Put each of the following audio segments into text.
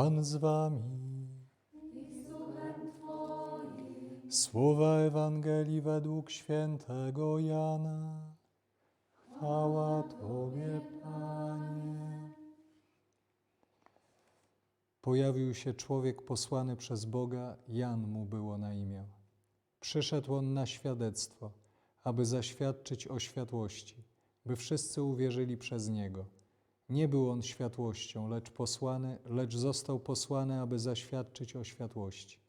Pan z wami. Słowa Ewangelii według świętego Jana. Chwała Tobie, Panie. Pojawił się człowiek posłany przez Boga, Jan mu było na imię. Przyszedł on na świadectwo, aby zaświadczyć o światłości, by wszyscy uwierzyli przez niego. Nie był on światłością, lecz posłany, lecz został posłany, aby zaświadczyć o światłości.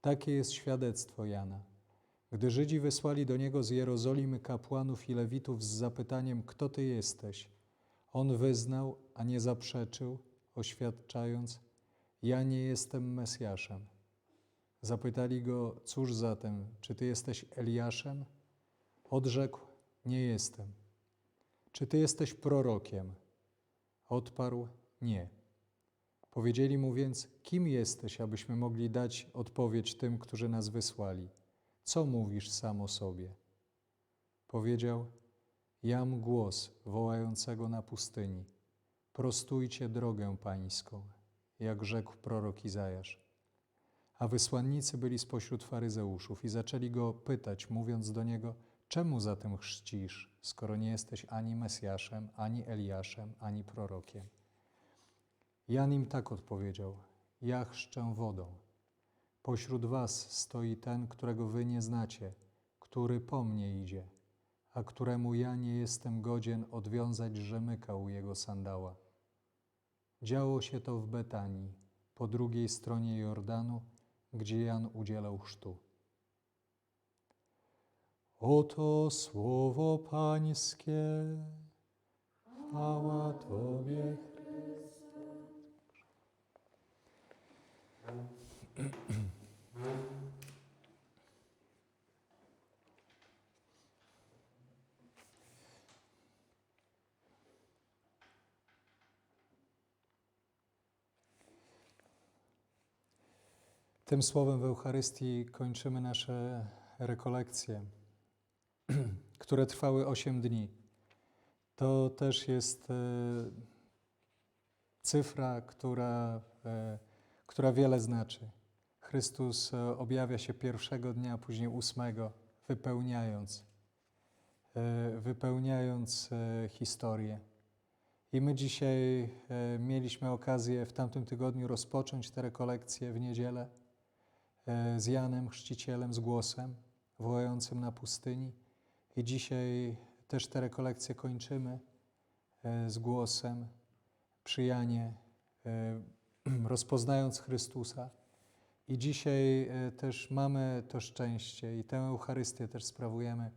Takie jest świadectwo Jana. Gdy Żydzi wysłali do niego z Jerozolimy kapłanów i lewitów z zapytaniem: Kto ty jesteś? On wyznał, a nie zaprzeczył, oświadczając: Ja nie jestem Mesjaszem. Zapytali go: Cóż zatem, czy ty jesteś Eliaszem? Odrzekł: Nie jestem. Czy ty jesteś prorokiem? Odparł: Nie. Powiedzieli mu więc: Kim jesteś, abyśmy mogli dać odpowiedź tym, którzy nas wysłali? Co mówisz sam o sobie? Powiedział: Jam głos wołającego na pustyni: Prostujcie drogę pańską, jak rzekł prorok Izajasz. A wysłannicy byli spośród faryzeuszów i zaczęli go pytać, mówiąc do niego: Czemu zatem chrzcisz, skoro nie jesteś ani Mesjaszem, ani Eliaszem, ani prorokiem? Jan im tak odpowiedział: Ja chrzczę wodą. Pośród was stoi ten, którego wy nie znacie, który po mnie idzie, a któremu ja nie jestem godzien odwiązać rzemyka u jego sandała. Działo się to w Betanii, po drugiej stronie Jordanu, gdzie Jan udzielał chrztu. Oto słowo Pańskie, chwała Tobie, Tym słowem w Eucharystii kończymy nasze rekolekcje, które trwały 8 dni. To też jest e, cyfra, która, e, która wiele znaczy. Chrystus e, objawia się pierwszego dnia, później ósmego, wypełniając, wypełniając historię. I my dzisiaj mieliśmy okazję w tamtym tygodniu rozpocząć te rekolekcje w niedzielę z Janem Chrzcicielem, z głosem wołającym na pustyni. I dzisiaj też te rekolekcje kończymy e, z głosem przy Janie, e, rozpoznając Chrystusa. I dzisiaj e, też mamy to szczęście i tę Eucharystię też sprawujemy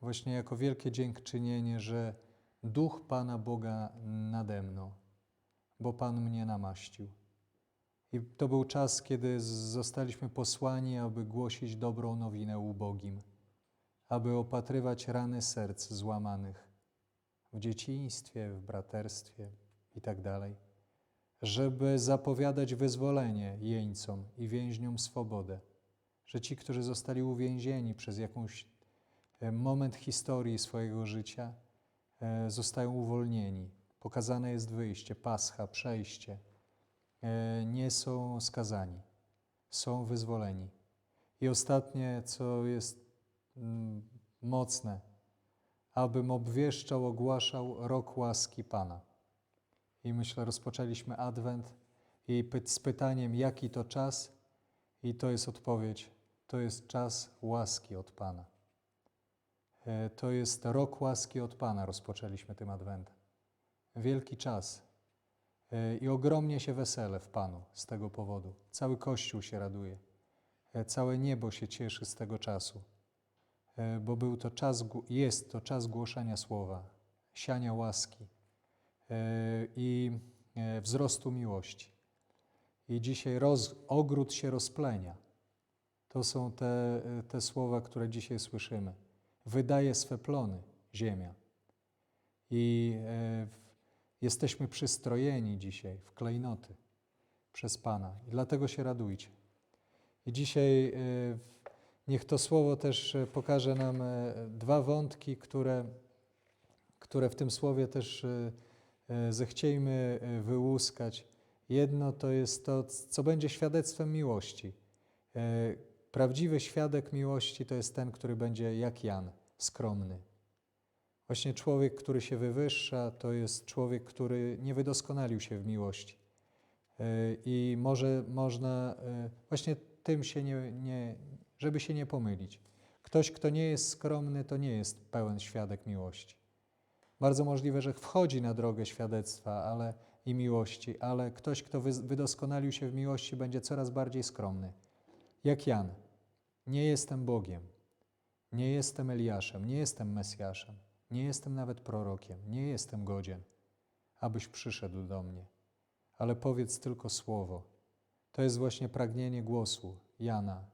właśnie jako wielkie dziękczynienie, że Duch Pana Boga nade mną, bo Pan mnie namaścił. I to był czas, kiedy zostaliśmy posłani, aby głosić dobrą nowinę ubogim, aby opatrywać rany serc złamanych w dzieciństwie, w braterstwie i tak żeby zapowiadać wyzwolenie jeńcom i więźniom swobodę, że ci, którzy zostali uwięzieni przez jakąś e, moment historii swojego życia, e, zostają uwolnieni. Pokazane jest wyjście, pascha, przejście. E, Nie są skazani, są wyzwoleni. I ostatnie, co jest mocne, abym obwieszczał, ogłaszał rok łaski Pana. I myślę, rozpoczęliśmy Adwent i py- z pytaniem, jaki to czas, i to jest odpowiedź: to jest czas łaski od Pana. E, To jest rok łaski od Pana, rozpoczęliśmy tym Adwentem. Wielki czas. E, I ogromnie się wesele w Panu z tego powodu. Cały Kościół się raduje. E, Całe niebo się cieszy z tego czasu, bo był to czas, jest to czas głoszenia słowa, siania łaski e, i e, wzrostu miłości. I dzisiaj roz, ogród się rozplenia. To są te, te słowa, które dzisiaj słyszymy. Wydaje swe plony ziemia. I e, jesteśmy przystrojeni dzisiaj w klejnoty przez Pana. I dlatego się radujcie. I dzisiaj e, niech to słowo też e, pokaże nam e, dwa wątki, które, które w tym słowie też e, zechciejmy wyłuskać Jedno to jest to, co będzie świadectwem miłości. Prawdziwy świadek miłości to jest ten, który będzie jak Jan, skromny. Właśnie człowiek, który się wywyższa, to jest człowiek, który nie wydoskonalił się w miłości. I może można właśnie tym się nie, nie, żeby się nie pomylić. Ktoś, kto nie jest skromny, to nie jest pełen świadek miłości. Bardzo możliwe, że wchodzi na drogę świadectwa ale, i miłości, ale ktoś, kto wy- wydoskonalił się w miłości, będzie coraz bardziej skromny. Jak Jan. Nie jestem Bogiem, nie jestem Eliaszem, nie jestem Mesjaszem, nie jestem nawet prorokiem, nie jestem godzien, abyś przyszedł do mnie. Ale powiedz tylko słowo. To jest właśnie pragnienie głosu Jana.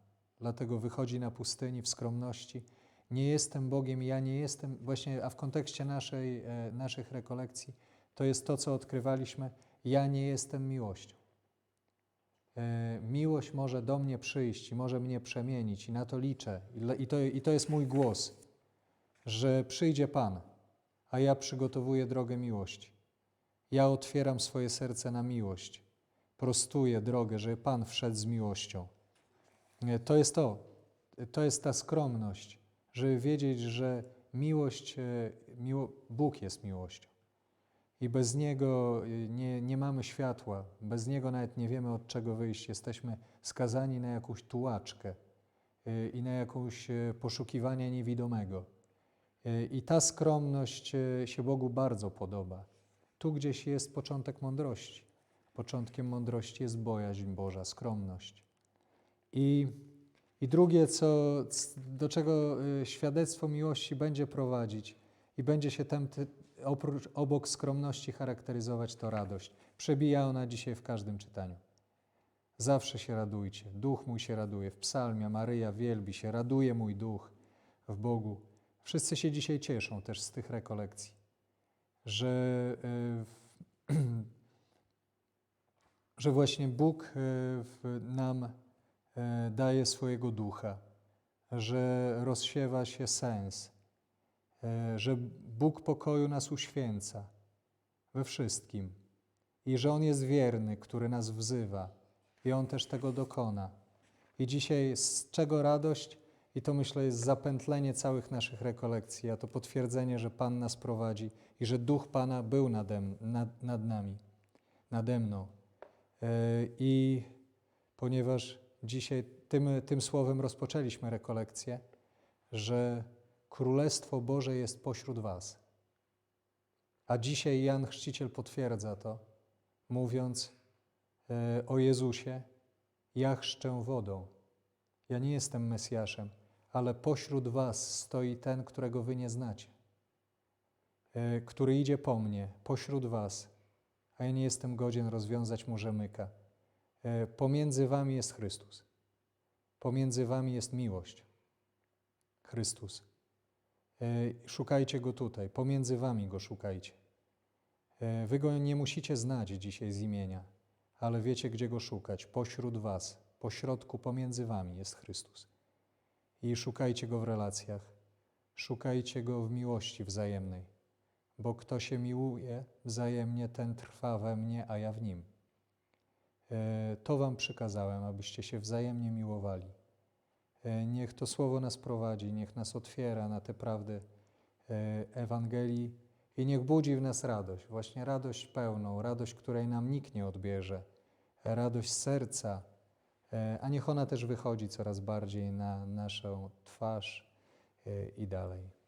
Dlatego wychodzi na pustyni w skromności. Nie jestem Bogiem, ja nie jestem, właśnie, a w kontekście naszej, e, naszych rekolekcji, to jest to, co odkrywaliśmy. Ja nie jestem miłością. E, Miłość może do mnie przyjść i może mnie przemienić, i na to liczę. I to, I to jest mój głos, że przyjdzie Pan, a ja przygotowuję drogę miłości. Ja otwieram swoje serce na miłość, prostuję drogę, żeby Pan wszedł z miłością. To jest to, to jest ta skromność, żeby wiedzieć, że miłość, e, miło, Bóg jest miłością. I bez Niego y, nie, nie mamy światła, bez Niego nawet nie wiemy od czego wyjść. Jesteśmy skazani na jakąś tułaczkę y, i na jakąś poszukiwanie niewidomego. I ta skromność się Bogu bardzo podoba. Tu gdzieś jest początek mądrości. Początkiem mądrości jest bojaźń Boża, skromność. I, i drugie, co, do czego y, świadectwo miłości będzie prowadzić i będzie się ty, oprócz, obok skromności charakteryzować, to radość. Przebija ona dzisiaj w każdym czytaniu. Zawsze się radujcie. Duch mój się raduje. W psalmie Maryja wielbi się. Raduje mój duch w Bogu. Wszyscy się dzisiaj cieszą też z tych rekolekcji, że, y, że właśnie Bóg y, nam daje swojego ducha, że rozsiewa się sens, y, że Bóg pokoju nas uświęca we wszystkim i że On jest wierny, który nas wzywa i On też tego dokona. I dzisiaj z czego radość? I to myślę jest zapętlenie całych naszych rekolekcji, a to potwierdzenie, że Pan nas prowadzi i że Duch Pana był nade, m- nad, nad nami, nade mną. E, I ponieważ dzisiaj tym, tym słowem rozpoczęliśmy rekolekcję, że Królestwo Boże jest pośród Was. A dzisiaj Jan Chrzciciel potwierdza to, mówiąc e, o Jezusie: Ja chrzczę wodą. Ja nie jestem Mesjaszem, ale pośród Was stoi ten, którego Wy nie znacie, e, który idzie po mnie, pośród Was, a ja nie jestem godzien rozwiązać mu rzemyka. E, Pomiędzy Wami jest Chrystus. Pomiędzy Wami jest miłość. Chrystus. E, Szukajcie Go tutaj, pomiędzy Wami Go szukajcie. E, Wy Go nie musicie znać dzisiaj z imienia, ale wiecie, gdzie Go szukać. Pośród Was, pośrodku, pomiędzy Wami jest Chrystus. I szukajcie Go w relacjach. Szukajcie Go w miłości wzajemnej, bo kto się miłuje wzajemnie, ten trwa we mnie, a ja w Nim. E, To Wam przykazałem, abyście się wzajemnie miłowali. E, Niech to Słowo nas prowadzi, niech nas otwiera na te prawdy e, Ewangelii i niech budzi w nas radość, właśnie radość pełną, radość, której nam nikt nie odbierze, radość serca, a niech ona też wychodzi coraz bardziej na naszą twarz i dalej.